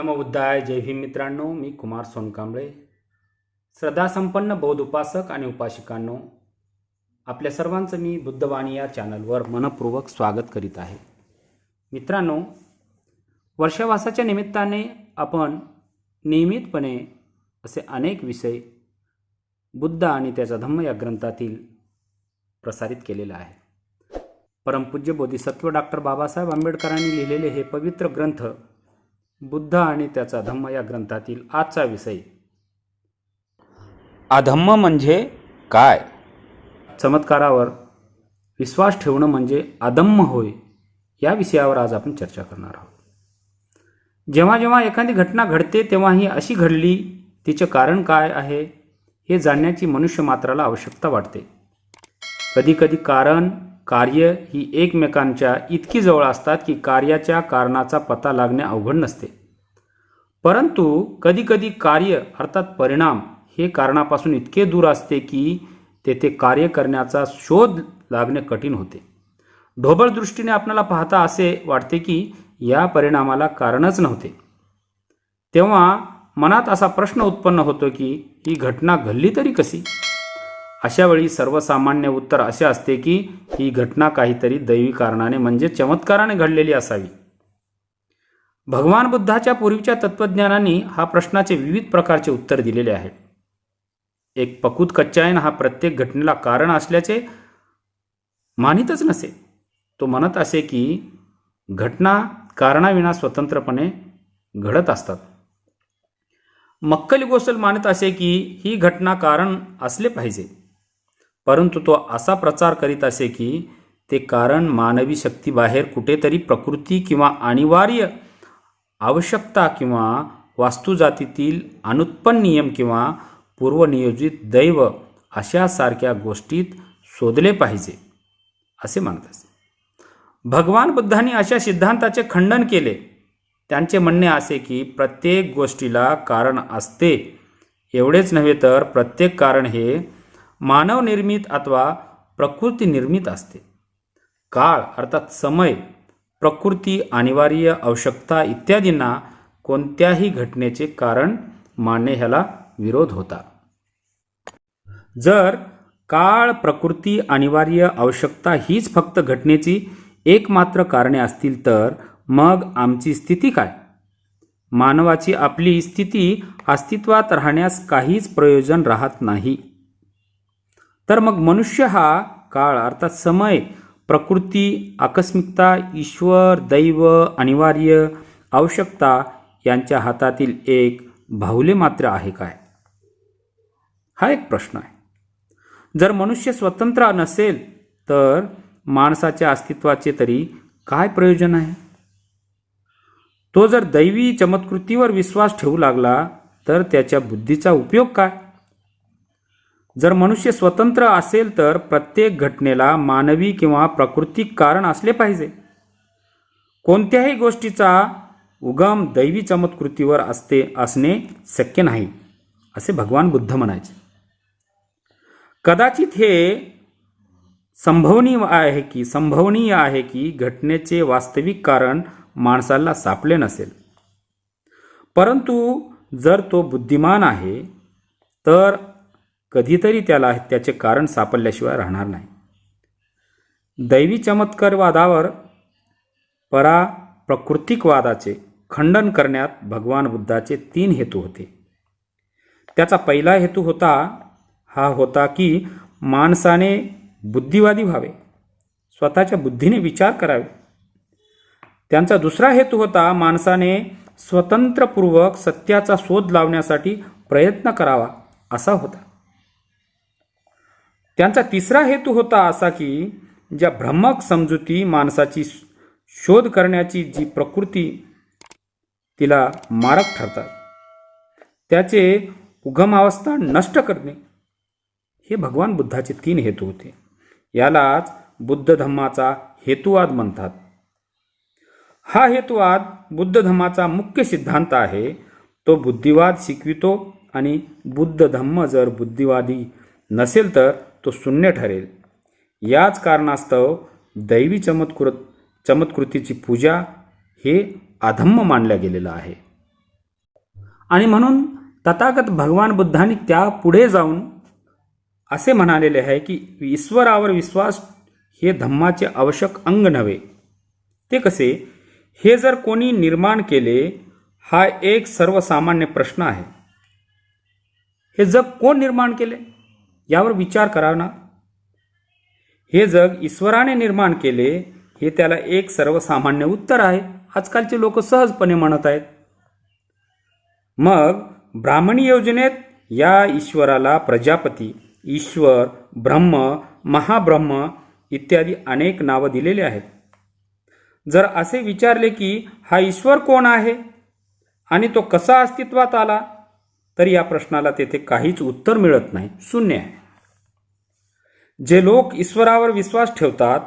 नमो बुद्धाय जय भीम मित्रांनो मी कुमार सोनकांबळे. श्रद्धासंपन्न बौद्ध उपासक आणि उपासिकांनो आपल्या सर्वांचं मी बुद्धवाणी या चॅनलवर मनपूर्वक स्वागत करीत आहे. मित्रांनो वर्षावासाच्या निमित्ताने आपण नियमितपणे असे अनेक विषय बुद्ध आणि त्याचा धम्म या ग्रंथातील प्रसारित केलेला आहे परमपूज्य बोधिसत्व डॉक्टर बाबासाहेब आंबेडकरांनी लिहिलेले हे पवित्र ग्रंथ बुद्ध आणि त्याचा धम्म या ग्रंथातील आजचा विषय. अधम्म म्हणजे काय? चमत्कारावर विश्वास ठेवणं म्हणजे अदम्य होय या विषयावर आज आपण चर्चा करणार आहोत. जेव्हा जेव्हा एखादी घटना घडते तेव्हा ही अशी घडली तिचे कारण काय आहे हे जाणण्याची मनुष्य मात्राला आवश्यकता वाटते. कधीकधी कारण कार्य ही एकमेकांच्या इतकी जवळ असतात की कार्याच्या कारणाचा पत्ता लागणे अवघड नसते. परंतु कधीकधी कार्य अर्थात परिणाम हे कारणापासून इतके दूर असते की तेथे कार्य करण्याचा शोध लागणे कठीण होते. ढोबळ दृष्टीने आपल्याला पाहता असे वाटते की या परिणामाला कारणच नव्हते. तेव्हा मनात असा प्रश्न उत्पन्न होतो की ही घटना घडली तरी कशी? अशा वेळी सर्वसामान्य उत्तर असे असते की ही घटना काहीतरी दैवी कारणाने म्हणजे चमत्काराने घडलेली असावी. भगवान बुद्धाच्या पूर्वीच्या तत्त्वज्ञानांनी हा प्रश्नाचे विविध प्रकारचे उत्तर दिलेले आहे एक पकूत कच्चायन हा प्रत्येक घटनेला कारण असल्याचे मानितच नसे. तो म्हणत असे की घटना कारणाविना स्वतंत्रपणे घडत असतात. मक्कली गोसल मानत असे की ही घटना कारण असले पाहिजे. परंतु तो असा प्रचार करीत असे की ते कारण मानवी शक्तीबाहेर कुठेतरी प्रकृती किंवा अनिवार्य आवश्यकता किंवा वास्तुजातीतील अनुत्पन्न नियम किंवा पूर्वनियोजित दैव अशासारख्या गोष्टीत शोधले पाहिजे असे मानत असे. भगवान बुद्धांनी अशा सिद्धांताचे खंडन केले. त्यांचे म्हणणे असे की प्रत्येक गोष्टीला कारण असते. एवढेच नव्हे तर प्रत्येक कारण हे मानवनिर्मित अथवा प्रकृतीनिर्मित असते. काळ अर्थात समय प्रकृती अनिवार्य आवश्यकता इत्यादींना कोणत्याही घटनेचे कारण मानणे ह्याला विरोध होता. जर काळ प्रकृती अनिवार्य आवश्यकता हीच फक्त घटनेची एकमात्र कारणे असतील तर मग आमची स्थिती काय? मानवाची आपली स्थिती अस्तित्वात राहण्यास काहीच प्रयोजन राहत नाही. तर मग मनुष्य हा काळ अर्थात समय प्रकृती आकस्मिकता ईश्वर दैव अनिवार्य आवश्यकता यांच्या हातातील एक भावले मात्र आहे काय? हा एक प्रश्न आहे. जर मनुष्य स्वतंत्र नसेल तर माणसाच्या अस्तित्वाचे तरी काय प्रयोजन आहे? तो जर दैवी चमत्कृतीवर विश्वास ठेवू लागला तर त्याच्या बुद्धीचा उपयोग काय? जर मनुष्य स्वतंत्र असेल तर प्रत्येक घटनेला मानवी किंवा प्राकृतिक कारण असले पाहिजे. कोणत्याही गोष्टीचा उगम दैवी चमत्कृतीवर असते असणे शक्य नाही असे भगवान बुद्ध म्हणायचे. कदाचित हे संभवनीय आहे की संभवनीय आहे की घटनेचे वास्तविक कारण माणसाला सापले नसेल. परंतु जर तो बुद्धिमान आहे तर कधीतरी त्याला त्याचे कारण सापडल्याशिवाय राहणार नाही. दैवी चमत्कारवादावर परा प्रकृतिकवादाचे खंडन करण्यात भगवान बुद्धाचे तीन हेतू होते. त्याचा पहिला हेतू होता हा होता की माणसाने बुद्धिवादी व्हावे स्वतःच्या बुद्धीने विचार करावे. त्यांचा दुसरा हेतू होता माणसाने स्वतंत्रपूर्वक सत्याचा शोध लावण्यासाठी प्रयत्न करावा असा होता. त्यांचा तिसरा हेतू होता असा की ज्या भ्रमक समजुती माणसाची शोध करण्याची जी प्रकृती तिला मारक ठरतात. त्याचे उगमावस्था नष्ट करणे. हे भगवान बुद्धाचे तीन हेतू होते. यालाच बुद्ध धम्माचा हेतुवाद म्हणतात. हा हेतुवाद बुद्ध धम्माचा मुख्य सिद्धांत आहे. तो बुद्धिवाद शिकवितो आणि बुद्ध धम्म जर बुद्धिवादी नसेल तर तो शून्य ठरेल. याच कारणास्तव दैवी चमत्कृत चमत्कृतीची पूजा हे अधम्म मानल्या गेलेलं आहे. आणि म्हणून तथागत भगवान बुद्धांनी त्या पुढे जाऊन असे म्हणालेले आहे की ईश्वरावर विश्वास हे धम्माचे आवश्यक अंग नव्हे. ते कसे? हे जर कोणी निर्माण केले हा एक सर्वसामान्य प्रश्न आहे. हे जग कोण निर्माण केले? यावर विचार करा ना. हे जग ईश्वराने निर्माण केले हे त्याला एक सर्वसामान्य उत्तर आहे. आजकालचे लोक सहजपणे म्हणत आहेत. मग ब्राह्मणी योजनेत या ईश्वराला प्रजापती ईश्वर ब्रह्म महाब्रह्म इत्यादी अनेक नावं दिलेली आहेत. जर असे विचारले की हा ईश्वर कोण आहे? आणि तो कसा अस्तित्वात आला? तर या प्रश्नाला तेथे काहीच उत्तर मिळत नाही. शून्य आहे. जे लोक ईश्वरावर विश्वास ठेवतात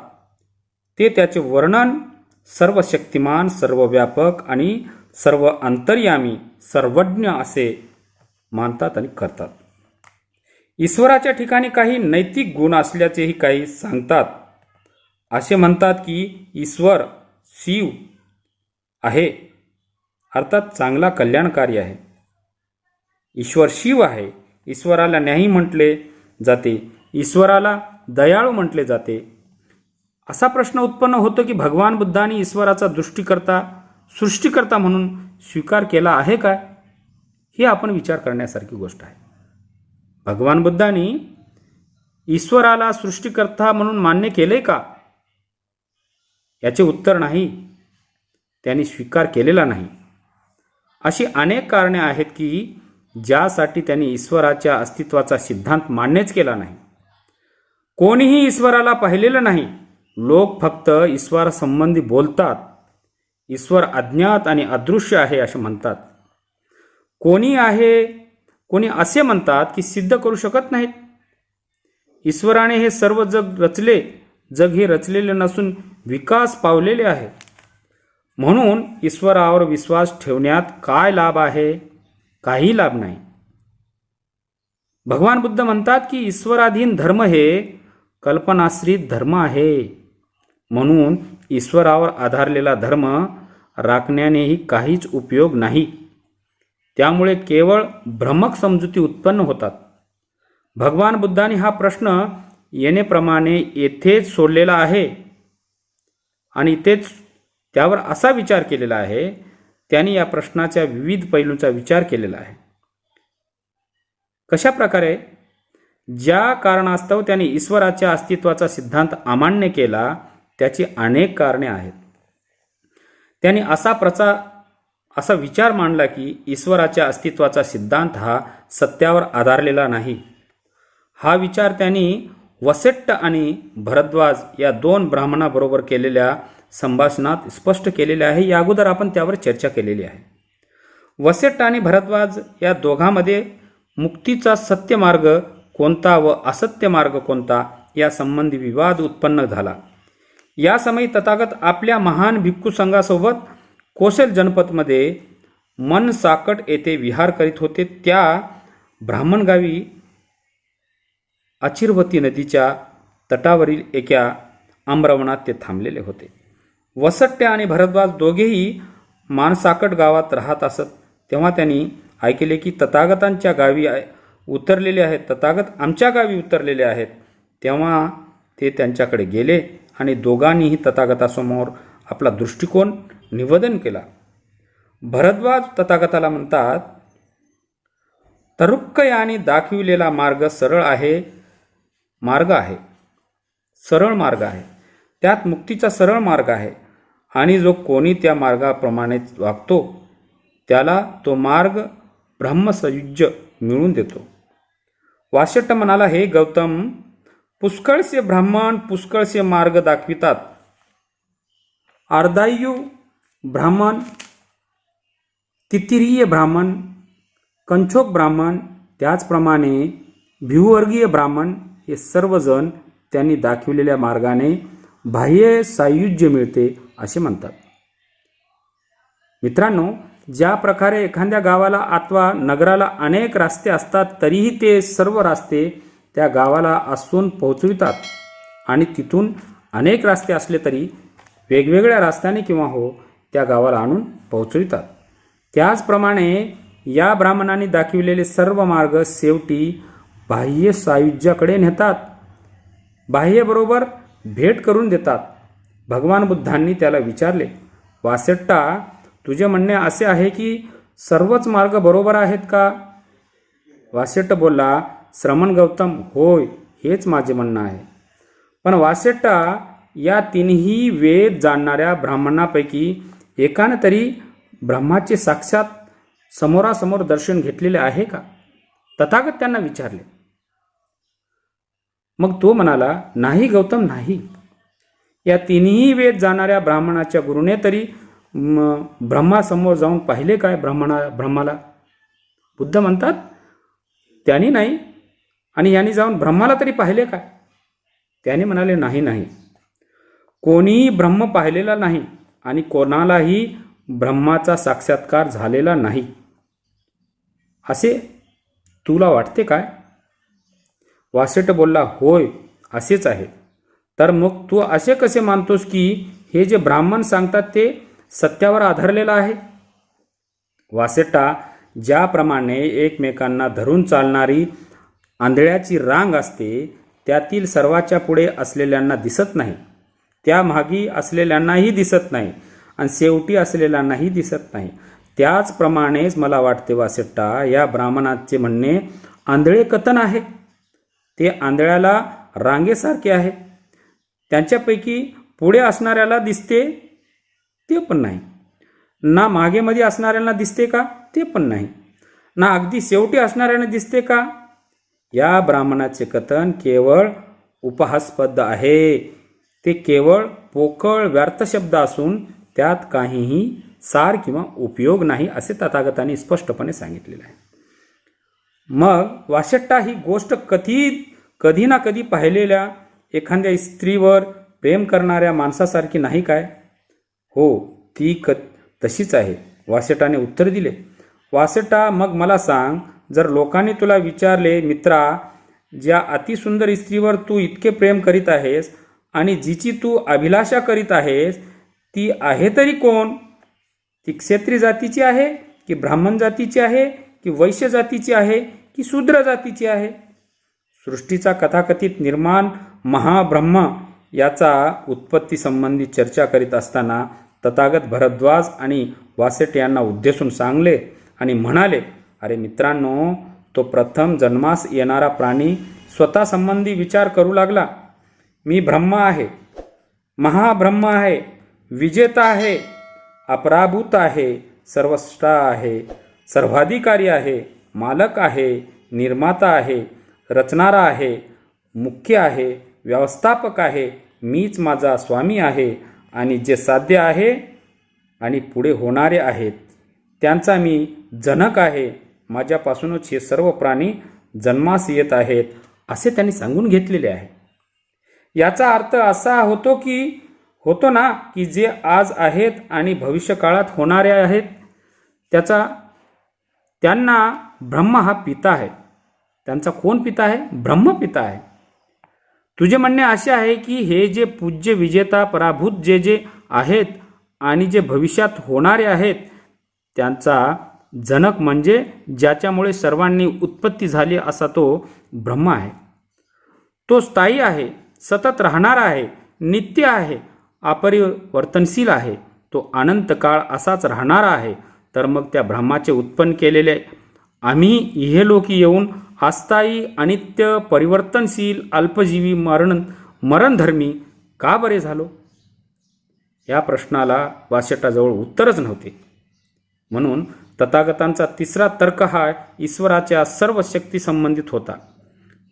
ते त्याचे वर्णन सर्व शक्तिमान सर्वव्यापक आणि सर्व अंतर्यामी सर्वज्ञ असे मानतात आणि करतात. ईश्वराच्या ठिकाणी काही नैतिक गुण असल्याचेही काही सांगतात. असे म्हणतात की ईश्वर शिव आहे. अर्थात चांगला कल्याणकारी आहे. ईश्वर शिव आहे. ईश्वराला न्यायी म्हटले जाते. ईश्वराला दयाळू म्हटले जाते. असा प्रश्न उत्पन्न होतो की भगवान बुद्धांनी ईश्वराचा दृष्टीकर्ता सृष्टीकर्ता म्हणून स्वीकार केला आहे काय ही आपण विचार करण्यासारखी गोष्ट आहे. भगवान बुद्धांनी ईश्वराला सृष्टीकर्ता म्हणून मान्य केले का? याचे उत्तर नाही. त्यांनी स्वीकार केलेला नाही. अशी अनेक कारणे आहेत की ज्यासाठी त्यांनी ईश्वराच्या अस्तित्वाचा सिद्धांत मान्यच केला नाही. कोणीही ईश्वराला पाहिलेलं नाही. लोक फक्त ईश्वरासंबंधी बोलतात. ईश्वर अज्ञात आणि अदृश्य आहे असे म्हणतात. कोणी आहे कोणी असे म्हणतात की सिद्ध करू शकत नाहीत. ईश्वराने हे सर्व जग रचले जग हे रचलेले नसून विकास पावलेले आहे. म्हणून ईश्वरावर विश्वास ठेवण्यात काय लाभ आहे? काही लाभ नाही. भगवान बुद्ध म्हणतात की ईश्वराधीन धर्म हे कल्पनाश्रित धर्म आहे. म्हणून ईश्वरावर आधारलेला धर्म राखण्यानेही काहीच उपयोग नाही. त्यामुळे केवळ भ्रमक समजुती उत्पन्न होतात. भगवान बुद्धाने हा प्रश्न येणेप्रमाणे येथेच सोडलेला आहे. आणि तेच त्यावर असा विचार केलेला आहे त्यांनी या प्रश्नाच्या विविध पैलूंचा विचार केलेला आहे. कशा प्रकारे? ज्या कारणास्तव त्यांनी ईश्वराच्या अस्तित्वाचा सिद्धांत अमान्य केला त्याची अनेक कारणे आहेत. त्यांनी असा प्रचार असा विचार मांडला की ईश्वराच्या अस्तित्वाचा सिद्धांत हा सत्यावर आधारलेला नाही. हा विचार त्यांनी वसेट्ट आणि भरद्वाज या दोन ब्राह्मणाबरोबर केलेल्या संभाषणात स्पष्ट केलेले आहे. या अगोदर आपण त्यावर चर्चा केलेली आहे. वसेट आणि भरद्वाज या दोघांमध्ये मुक्तीचा सत्य मार्ग कोणता व असत्य मार्ग कोणता या संबंधी विवाद उत्पन्न झाला. या समयी तथागत आपल्या महान भिक्खू संघासोबत कोसेल जनपदमध्ये मन साकट येथे विहार करीत होते. त्या ब्राह्मणगावी अचिरवती नदीच्या तटावरील एका आम्रवनात ते थांबलेले होते. वसट्टे आणि भरद्वाज दोघेही मानसाकट गावात राहत असत. तेव्हा त्यांनी ऐकले की तथागतांच्या गावी आहे- उतरलेले आहेत. तथागत आमच्या गावी उतरलेले आहेत. तेव्हा ते त्यांच्याकडे गेले आणि दोघांनीही तथागतासमोर आपला दृष्टिकोन निवेदन केला. भरद्वाज तथागताला म्हणतात तरुक्क याने दाखविलेला मार्ग सरळ आहे मार्ग आहे. सरळ मार्ग आहे. त्यात मुक्तीचा सरळ मार्ग आहे. आणि जो कोणी त्या मार्गाप्रमाणेच वागतो त्याला तो मार्ग ब्रह्मसयुज्य मिळून देतो. वाशट्ट म्हणाला हे गौतम पुष्कळसे ब्राह्मण पुष्कळसे मार्ग दाखवितात. अर्धायू ब्राह्मण तितिरीय ब्राह्मण कंचोक ब्राह्मण त्याचप्रमाणे भिवर्गीय ब्राह्मण हे सर्वजण त्यांनी दाखविलेल्या मार्गाने बाह्य सायुज्य मिळते असे म्हणतात. मित्रांनो ज्या प्रकारे एखाद्या गावाला अथवा नगराला अनेक रस्ते असतात तरीही ते सर्व रस्ते त्या गावाला असून पोहोचवितात. आणि तिथून अनेक रस्ते असले तरी वेगवेगळ्या रस्त्याने किंवा हो त्या गावाला आणून पोहोचवितात. त्याचप्रमाणे या ब्राह्मणांनी दाखविलेले सर्व मार्ग शेवटी बाह्य सायुज्याकडे नेतात. बाह्यबरोबर भेट करून देतात. भगवान बुद्धांनी त्याला विचारले वासेट्टा तुझे म्हणणे असे आहे की सर्वच मार्ग बरोबर आहेत का? वासेट्ट बोलला श्रमण गौतम होय हेच माझे म्हणणं आहे. पण वासेट्टा या तिन्ही वेद जाणणाऱ्या ब्राह्मणापैकी एकाने तरी ब्रह्माचे साक्षात समोरासमोर दर्शन घेतलेले आहे का? तथागत त्यांना विचारले मग तो म्हणाला नाही गौतम नाही. या तिन्ही वेद जाणाऱ्या ब्राह्मणाच्या गुरुने तरी ब्रह्मासमोर जाऊन पाहिले काय ब्राह्मणा ब्रह्माला? बुद्ध म्हणतात त्यांनी नाही. आणि यांनी जाऊन ब्रह्माला तरी पाहिले काय? त्याने म्हणाले नाही नाही. कोणीही ब्रह्म पाहिलेला नाही आणि कोणालाही ब्रह्माचा साक्षात्कार झालेला नाही. असे तुला वाटते काय? वासेट बोलला होय असेच आहे. तर मग तू असे कसे मानतोस की हे जे ब्राह्मण सांगतात ते सत्यावर आधारलेलं आहे? वासेटा ज्याप्रमाणे एकमेकांना धरून चालणारी आंधळ्याची रांग असते त्यातील सर्वाच्या पुढे असलेल्यांना दिसत नाही. त्यामागी असलेल्यांनाही दिसत नाही आणि शेवटी असलेल्यांनाही दिसत नाही. त्याचप्रमाणेच मला वाटते वासेट्टा या ब्राह्मणाचे म्हणणे आंधळे कथन आहे. ते आंधळ्याला रांगेसारखे आहे. त्यांच्यापैकी पुढे असणाऱ्याला दिसते ते पण नाही. ना मागेमध्ये असणाऱ्यांना दिसते का ते पण नाही. ना अगदी शेवटी असणाऱ्यांना दिसते का? या ब्राह्मणाचे कथन केवळ उपहास्पद आहे. ते केवळ पोकळ व्यर्थ शब्द असून त्यात काहीही सार किंवा उपयोग नाही असे तथागताने स्पष्टपणे सांगितलेले आहे. मग वासट्टा ही गोष्ट कधी कधी ना कधी पाहिलेल्या एखाद्या स्त्रीवर प्रेम करणाऱ्या माणसासारखी नाही काय? हो ती क तशीच आहे. वासेटाने उत्तर दिले. वासटा मग मला सांग जर लोकांनी तुला विचारले मित्रा ज्या अतिसुंदर स्त्रीवर तू इतके प्रेम करीत आहेस आणि जिची तू अभिलाषा करीत आहेस ती आहे तरी कोण? ती क्षेत्री जातीची आहे की ब्राह्मण जातीची आहे? की वैश्य जातीची आहे की शूद्र जातीची आहे? सृष्टीचा कथाकथित निर्माण महाब्रह्म याचा उत्पत्ती संबंधी चर्चा करीत असताना तथागत भरद्वाज आणि वासेट यांना उद्देशून सांगले आणि म्हणाले अरे मित्रांनो तो प्रथम जन्मास येणारा प्राणी स्वतः संबंधी विचार करू लागला. मी ब्रह्म आहे महाब्रह्म आहे विजेता आहे अपराभूत आहे सर्वस्टा आहे सर्वाधिकारी आहे मालक आहे निर्माता आहे रचणारा आहे मुख्य आहे व्यवस्थापक आहे मीच माझा स्वामी आहे आणि जे साध्य आहे आणि पुढे होणारे आहेत. त्यांचा मी जनक आहे. माझ्यापासूनच हे सर्व प्राणी जन्मास येत आहेत असे त्यांनी सांगून घेतलेले आहे. याचा अर्थ असा होतो की होतो ना की जे आज आहेत आणि भविष्यकाळात होणारे आहेत त्याचा त्यांना ब्रह्म हा पिता आहे. त्यांचा कोण पिता आहे? ब्रह्म पिता आहे. तुझे म्हणणे असे आहे की हे जे पूज्य विजेता पराभूत जे जे आहेत आणि जे भविष्यात होणारे आहेत त्यांचा जनक म्हणजे ज्याच्यामुळे सर्वांनी उत्पत्ती झाली असा तो ब्रह्म आहे. तो स्थायी आहे सतत राहणारा आहे नित्य आहे अपरिवर्तनशील आहे. तो अनंत काळ असाच राहणारा आहे. तर मग त्या ब्रह्माचे उत्पन्न केलेले आम्ही इहेलोकी येऊन अस्थायी अनित्य परिवर्तनशील अल्पजीवी मरण मरणधर्मी का बरे झालो? या प्रश्नाला वाशटाजवळ उत्तरच नव्हते. म्हणून तथागतांचा तिसरा तर्क हा ईश्वराच्या सर्व शक्ती संबंधित होता.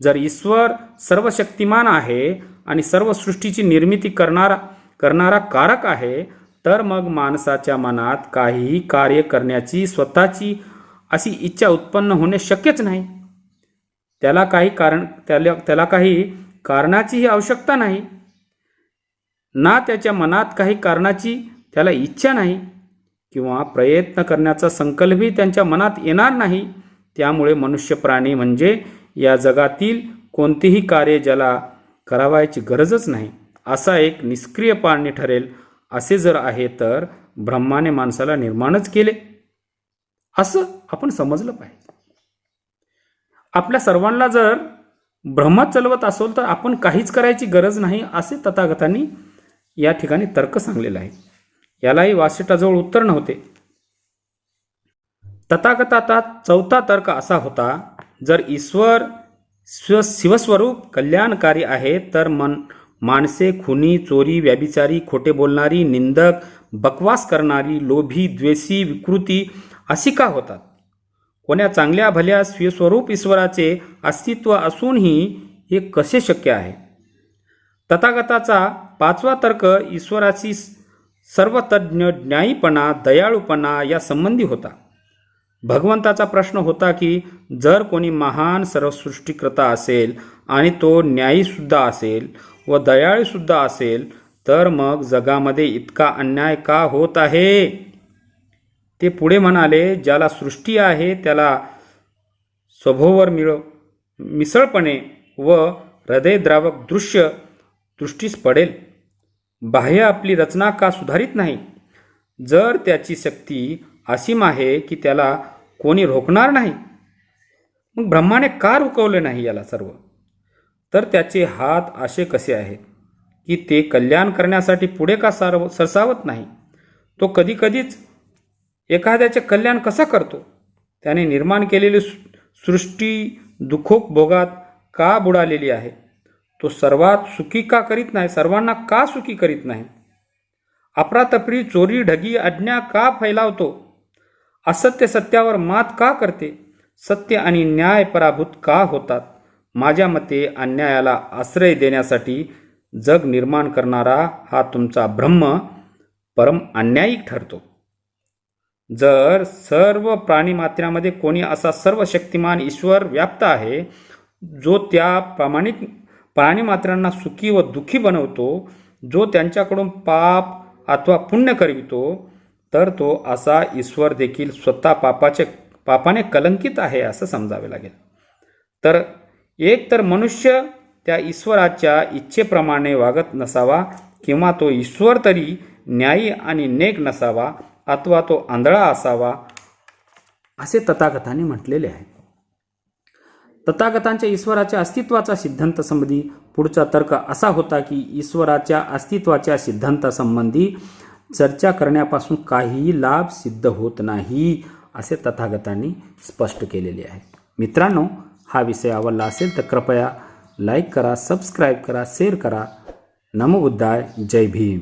जर ईश्वर सर्व शक्तिमान आहे आणि सर्व सृष्टीची निर्मिती करणारा करणारा कारक आहे तर मग माणसाच्या मनात काहीही कार्य करण्याची स्वतःची अशी इच्छा उत्पन्न होणे शक्यच नाही. त्याला काही कारण त्याला त्याला काही कारणाचीही आवश्यकता नाही. ना त्याच्या मनात काही कारणाची त्याला इच्छा नाही किंवा प्रयत्न करण्याचा संकल्पही त्यांच्या मनात येणार नाही. त्यामुळे मनुष्य प्राणी म्हणजे या जगातील कोणतेही कार्य ज्याला करावायची गरजच नाही. असा एक निष्क्रिय प्राणी ठरेल. असे जर आहे तर ब्रह्माने माणसाला निर्माणच केले. असं आपण समजलं पाहिजे. आपल्या सर्वांना जर भ्रमत चालवत असेल तर आपण काहीच करायची गरज नाही असे तथागतांनी या ठिकाणी तर्क सांगलेला आहे. यालाही वासिष्ठाजवळ उत्तर नव्हते. तथागताचा चौथा तर्क असा होता जर ईश्वर स्व शिवस्वरूप कल्याणकारी आहे तर मन माणसे खुनी चोरी व्याभिचारी खोटे बोलणारी निंदक बकवास करणारी लोभी द्वेषी विकृती अशी का होतात? कोण्या चांगल्या भल्या स्वीस्वरूप ईश्वराचे अस्तित्व असूनही हे कसे शक्य आहे? तथागताचा पाचवा तर्क ईश्वराची सर्वतज्ञ न्यायीपणा दयाळूपणा या संबंधी होता. भगवंताचा प्रश्न होता की जर कोणी महान सर्वसृष्टीकर्ता असेल आणि तो न्यायीसुद्धा असेल व दयाळीसुद्धा असेल तर मग जगामध्ये इतका अन्याय का होत आहे? ते पुढे म्हणाले ज्याला सृष्टी आहे त्याला स्वभोवर मिळ मिसळपणे व हृदयद्रावक दृश्य दृष्टीस पडेल. बाह्य आपली रचना का सुधारित नाही? जर त्याची शक्ती असीम आहे की त्याला कोणी रोखणार नाही? मग ब्रह्माने का रुकवले नाही याला सर्व? तर त्याचे हात असे कसे आहेत की ते कल्याण करण्यासाठी पुढे का सारव सरसावत नाही? तो कधीकधीच एखाद्याचे कल्याण कसा करतो? त्याने निर्माण केलेली सृष्टी दुखोप भोगात का बुडालेली आहे? तो सर्वात सुखी का करीत नाही? सर्वांना का सुखी करीत नाही? अपरातपरी चोरी ढगी अज्ञा का फैलावतो? असत्य सत्यावर मात का करते? सत्य आणि न्याय पराभूत का होतात? माझ्या मते अन्यायाला आश्रय देण्यासाठी जग निर्माण करणारा हा तुमचा ब्रह्म परम अन्यायिक ठरतो. जर सर्व प्राणीमात्र्यामध्ये कोणी असा सर्व शक्तिमान ईश्वर व्याप्त आहे जो त्या प्रामाणिक प्राणीमात्रांना सुखी व दुःखी बनवतो जो त्यांच्याकडून पाप अथवा पुण्य करवितो तर तो असा ईश्वर देखील स्वतः पापाचे पापाने कलंकित आहे असं समजावे लागेल. तर एक तर मनुष्य त्या ईश्वराच्या इच्छेप्रमाणे वागत नसावा किंवा तो ईश्वर तरी न्यायी आणि नेक नसावा अथवा तो आंधळा असावा असे तथागतांनी म्हटलेले आहे. तथागतांच्या ईश्वराच्या अस्तित्वाचा सिद्धांतासंबंधी पुढचा तर्क असा होता की ईश्वराच्या अस्तित्वाच्या सिद्धांतासंबंधी चर्चा करण्यापासून काहीही लाभ सिद्ध होत नाही असे तथागतांनी स्पष्ट केलेले आहे. मित्रांनो हा विषय आवडला असेल तर कृपया लाईक करा सबस्क्राईब करा शेअर करा. नमोबुद्धाय जय भीम.